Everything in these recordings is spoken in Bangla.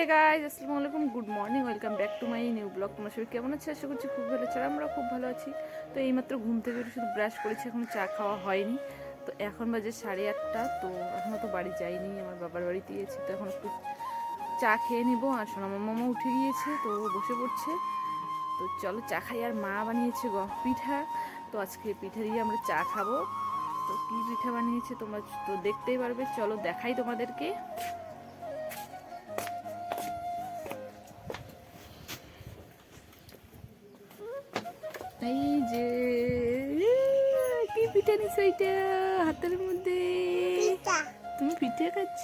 হে গাইজ আসসালামু আলাইকুম। Good morning welcome back to my new blog তোমার সবাই কেমন আছে? আশা করছি খুব ভালো আছে আমরা খুব ভালো আছি। তো এইমাত্র ঘুম থেকে উঠে শুধু ব্রাশ করেছি, এখন চা খাওয়া হয়নি। তো এখন বাজে সাড়ে আটটা, তো এখনও তো বাড়ি যাইনি, আমার বাবার বাড়িতে গিয়েছি তো এখন একটু চা খেয়ে নিবো। আর সোনা মামা উঠে গিয়েছে, তো বসে পড়ছে। তো চলো চা খাই। আর মা বানিয়েছে গ পিঠা। তো আজকে পিঠা দিয়ে আমরা চা খাব। তো কী পিঠা বানিয়েছে তোমরা তো দেখতেই পারবে। চলো দেখাই তোমাদেরকে। এই যে কি পিঠা নিছো এটা হাতের মধ্যে? তুমি পিঠে খাচ্ছ?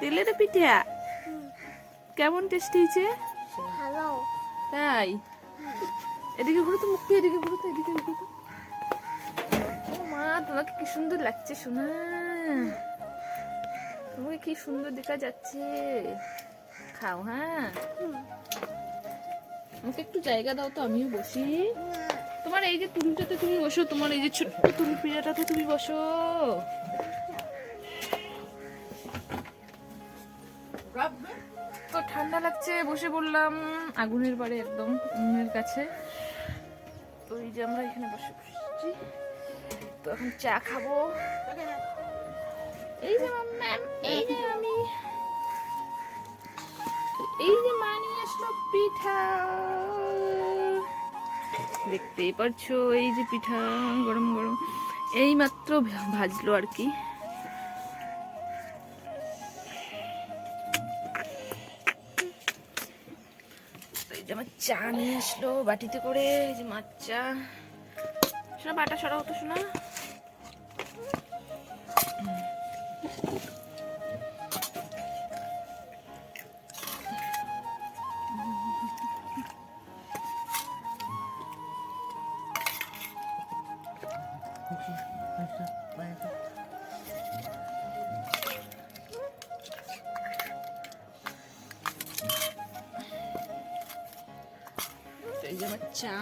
তেলের পিঠা? কেমন টেস্টি হয়েছে? হ্যালো তাই? এদিকে ঘুরো তো মুখে এদিকে ঘুরো তো এদিকে ঘুরো তো। মা তোমাকে কি সুন্দর লাগছে শোনা তোমাকে কি সুন্দর দেখা যাচ্ছে। খাও হ্যাঁ? আমাকে একটু জায়গা দাও তো, আমিও বসি। তোমার এই যে টুলটাতে তুমি বসো, তোমার এই যে ছোট্ট টুল পিড়াটাতে তুমি বসো। তো ঠান্ডা লাগছে, বসে বললাম, আগুনের বাড়ি একদম, উনুনের কাছে। তো এই যে আমরা এখানে বসে বসেছি। তো এখন চা খাব। এই যে ম্যাম এই যে আমি। এই যে মা আসলো পিঠা। দেখতেই পারছ, এই যে পিঠা, গরম গরম। এই মাত্র ভাজলো আর কি। আমার চা নিয়ে আসলো বাটিতে করে, এই যে মাছ চা। শোনা, বাটা সরা হতো শোনা। এই যে আমার চা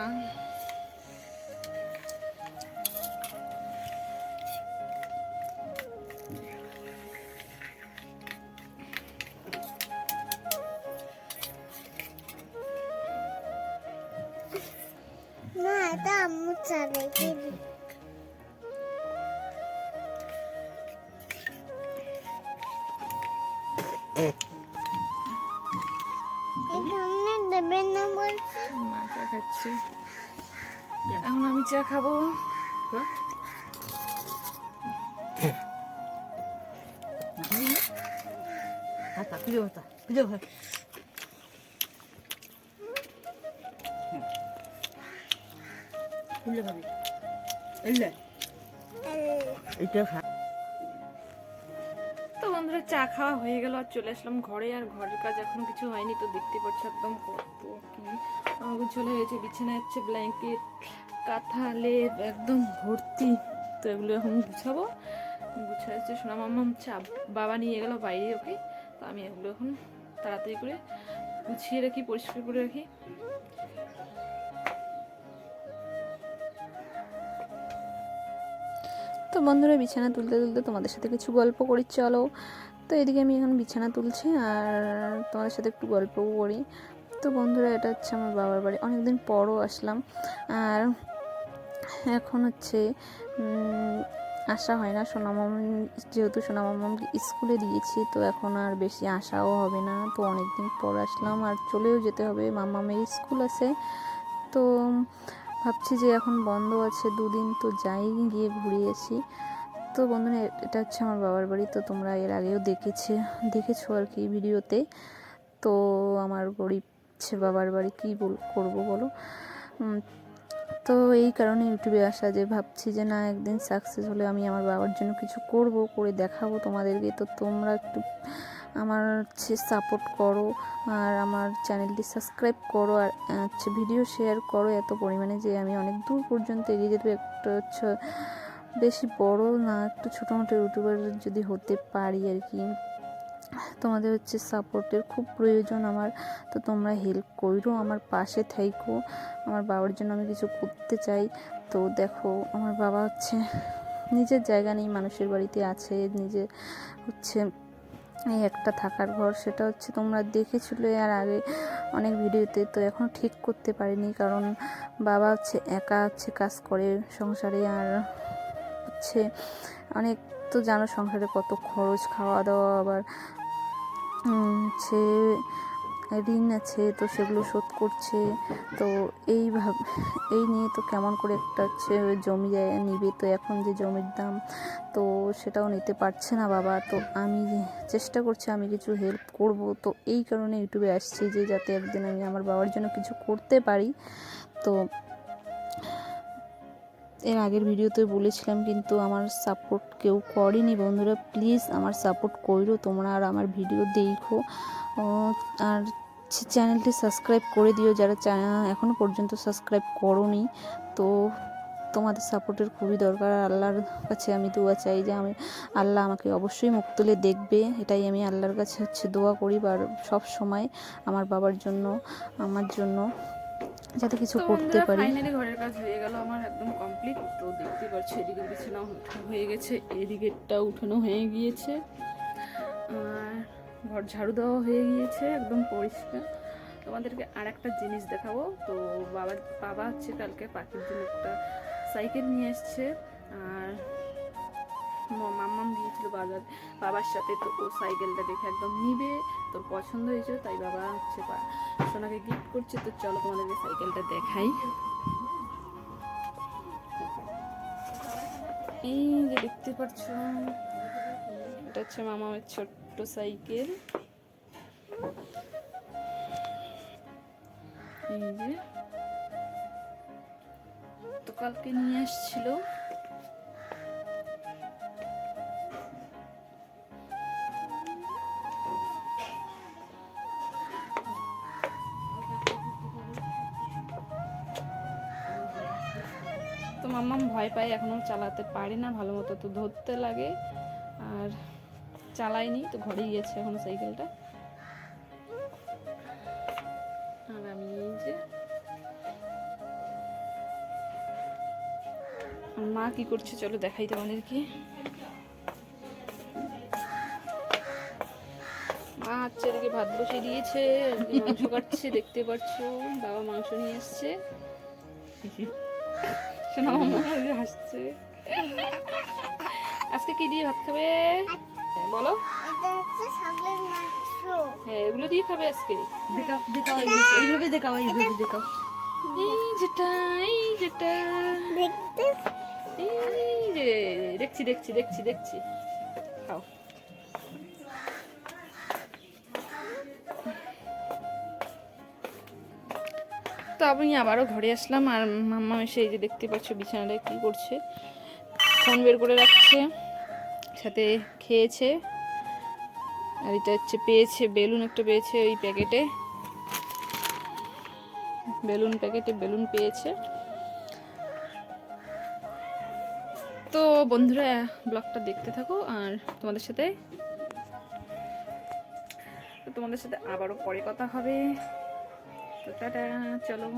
না এটা আম্মু চা রেখে দি চা খাব এটা খা চা খাওয়া হয়ে গেল আর চলে আসলাম ঘরে, আর ঘরের কাজ এখনও কিছু হয়নি, তো দেখতে পাচ্ছ একদম কত কি চলে হয়েছে বিছানায় হচ্ছে ব্ল্যাঙ্কেট কাঁথা লেপ একদম ভর্তি। তো এগুলো এখন গুছাবো। গুছা হচ্ছে সোনা মাম্মা হচ্ছে বাবা নিয়ে গেল বাইরে ওকে, তো আমি এগুলো এখন তাড়াতাড়ি করে গুছিয়ে রাখি, পরিষ্কার করে রাখি। তো বন্ধুরা, বিছানা তুলতে তুলতে তোমাদের সাথে কিছু গল্প করি, চলো। তো এদিকে আমি এখন বিছানা তুলছি আর তোমাদের সাথে একটু গল্পও করি। তো বন্ধুরা, এটা হচ্ছে আমার বাবার বাড়ি। অনেকদিন পরও আসলাম। আর এখন হচ্ছে আসা হয় না। সোনামাম যেহেতু সোনামাম স্কুলে দিয়েছি, তো এখন আর বেশি আসাও হবে না। তো অনেকদিন পর আসলাম। আর চলেও যেতে হবে। মামামের স্কুল আছে। তো ভাবছি যে এখন বন্ধ আছে, দুদিন তো যাই গিয়ে ঘুরে আসি। তো বন্ধুরা এটা হচ্ছে আমার বাবার বাড়ি, তো তোমরা এর আগেও দেখেছে, দেখেছ আর কি ভিডিওতে। তো আমার গরিব বাবার বাড়ি, কী বল, করব বলো? তো এই কারণে ইউটিউবে আসা যে ভাবছি যে না, একদিন সাকসেস হলে আমি আমার বাবার জন্য কিছু করব, করে দেখাবো তোমাদেরকে। তো তোমরা একটু আমার হচ্ছে সাপোর্ট করো, আর আমার চ্যানেলটি সাবস্ক্রাইব করো, আর হচ্ছে ভিডিও শেয়ার করো এত পরিমাণে যে আমি অনেক দূর পর্যন্ত এগিয়ে যেতে একটা হচ্ছে বেশি বড় না, একটু ছোটো মোটো ইউটিউবার যদি হতে পারি আর কি তোমাদের হচ্ছে সাপোর্টের খুব প্রয়োজন আমার। তো তোমরা হেল্প করো, আমার পাশে থাইকো আমার বাবার জন্য আমি কিছু করতে চাই। তো দেখো, আমার বাবা হচ্ছে নিজের জায়গা নেই, মানুষের বাড়িতে আছে, নিজে হচ্ছে এই একটা থাকার ঘর। সেটা হচ্ছে তোমরা দেখেছিলে আর আগে অনেক ভিডিওতে, তো এখন ঠিক করতে পারিনি। কারণ বাবা হচ্ছে একা হচ্ছে কাজ করে সংসারে আর হচ্ছে। অনেক তো জানো সংসারে কত খরচ খাওয়া দাওয়া আবার হচ্ছে ঋণ আছে, তো সেগুলো শোধ করছে। তো এইভাবে এই নিয়ে তো কেমন করে একটা হচ্ছে জমি নিবে, তো এখন যে জমির দাম, তো সেটাও নিতে পারছে না বাবা। তো আমি চেষ্টা করছি, আমি কিছু হেল্প করব। তো এই কারণে ইউটিউবে আসছি যে যাতে একদিন আমি আমার বাবার জন্য কিছু করতে পারি। তো এর আগের ভিডিওতে বলেছিলাম কিন্তু আমার সাপোর্ট কেউ করেনি। বন্ধুরা প্লিজ আমার সাপোর্ট করো তোমরা আর আমার ভিডিও দেখো। আর চ্যানেলটি সাবস্ক্রাইব করে দিও যারা এখনও পর্যন্ত সাবস্ক্রাইব করোনি। তো তোমাদের সাপোর্টের খুবই দরকার। আল্লাহর কাছে আমি দোয়া চাই যে আমি, আল্লাহ আমাকে অবশ্যই মুখ তুলে দেখবে। এটাই আমি আল্লাহর কাছে হচ্ছে দোয়া করি। বা সব সময় আমার বাবার জন্য, আমার জন্য যাতে কিছু করতে পারি। ফাইনালি ঘরের কাজ হয়ে গেল আমার একদম কমপ্লিট তো দেখতে পাচ্ছ এদিকে বিছানা উঠানো হয়ে গেছে এদিকেরটা উঠানো হয়ে গিয়েছে। আর ঘর ঝাড়ু দেওয়া হয়ে গিয়েছে একদম পরিষ্কার। তোমাদেরকে আর একটা জিনিস দেখাবো। তো বাবা বাবা হচ্ছে কালকে পাখির জন্য একটা সাইকেল নিয়ে এসছে আর ম- মাম্মাম গিয়েছিল বাজার, বাবার সাথে তো ও সাইকেলটা দেখে একদম নিবে, তোর পছন্দ হয়েছিল তাই বাবা হচ্ছে সোনাকে গিফট করছে, তো চলো তোমাদেরকে সাইকেলটা দেখাই। এই যে দেখতে পাচ্ছ, এটা হচ্ছে মামার ছোট্ট সাইকেল। এই যে, তো কালকে নিয়ে আসছিল। মাম্মাম ভয় পায়, এখনও চালাতে পারে না, ভালো মতো তো ধরতে লাগে। আর চালাইনি তো ঘরেই গেছে এখনও সাইকেলটা। আর আমি এই যে মা কি করছে চলো দেখাই তোমাদেরকে। মা হচ্ছে ভাত বসিয়ে দিয়েছে, মাংস কাটছে, দেখতে পাচ্ছ, বাবা মাংস নিয়ে এসছে। শোনা মামা? হাসছে আজকে কি দিয়ে ভাত খাবে? বলো। ছাগলের মাংস। হ্যাঁ এগুলো দিয়ে খাবে আজকে। দেখাও দেখাও এইভাবে দেখাও এইভাবে দেখাও। এই যেটা এই যেটা দেখতে এই যে দেখছি দেখছি দেখছি দেখছি। তো আমি আবারও ঘরে আসলাম আর মাম্মা এসে এই যে দেখতে পাচ্ছ বিছানাটায় কি করছে। ফোন বের করে রাখছে, সাথে খেয়েছে। আর এটা হচ্ছে পেয়েছে, বেলুন একটা পেয়েছে ওই প্যাকেটে। বেলুন প্যাকেটে বেলুন পেয়েছে। তো বন্ধুরা, ব্লগটা দেখতে থাকো আর তোমাদের সাথে তোমাদের সাথে আবারও পরে কথা হবে। তো টাটা চলো।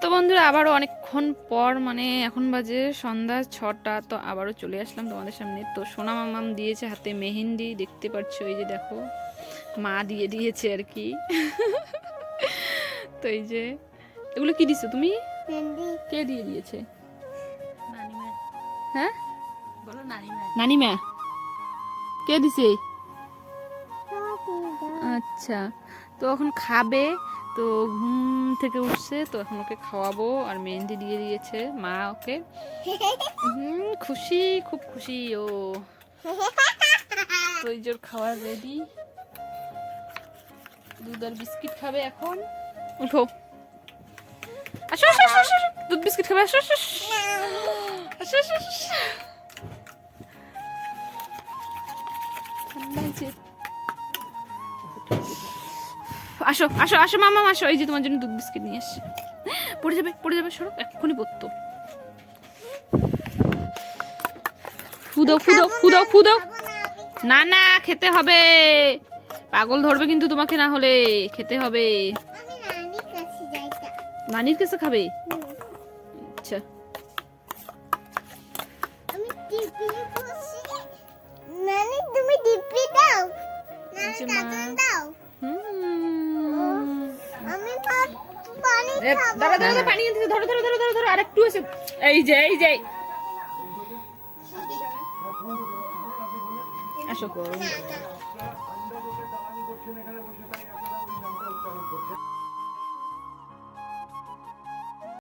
তো বন্ধুরা আবারও অনেকক্ষণ পর মানে এখন বাজে সন্ধ্যা ছটা তো আবারও চলে আসলাম তোমাদের সামনে। তো সোনা মামাম দিয়েছে হাতে মেহেন্দি দেখতে পাচ্ছ এই যে দেখো মা দিয়ে দিয়েছে আর কি। তো এই যে এগুলো কি দিছো তুমি? কে দিয়ে দিয়েছে? হ্যাঁ? বলো নানিমা। নানিমা? কে দিছে? আচ্ছা। তো এখন খাবে তো ঘুম থেকে উঠছে তো এখন ওকে খাওয়াবো আর মেহেন্দি দিয়ে দিয়েছে মা ওকে। হুম, খুশি খুব খুশি ও। তো জোর খাওয়ার রেডি দুধ আর বিস্কিট খাবে এখন। উঠো আসো, আসো, আসো। দুধ বিস্কিট খাবে আসো আসো আসো। আসো। আসো আসো আসো মামা আসো। এই যে তোমার জন্য দুধ বিস্কিট নিয়ে আসছি পড়ে যাবে পড়ে যাবে সরো এক্ষুনি পড়তো। ফুদো ফুদো ফুদো ফুদো। না না খেতে হবে। পাগল ধরবে কিন্তু তোমাকে না হলে খেতে হবে। নানির কাছে খাবে? আচ্ছা। নানি তুমি দিব্যি দাও। না যে মা- কার্টুন দাও। হুম। আমি দাদা পানি এ, খাব দাঁড়া দাঁড়া দাঁড়া, পানি আনতে ধরো ধরো ধরো ধরো ধরো আরেকটু আছে এই যে এই যে আসো।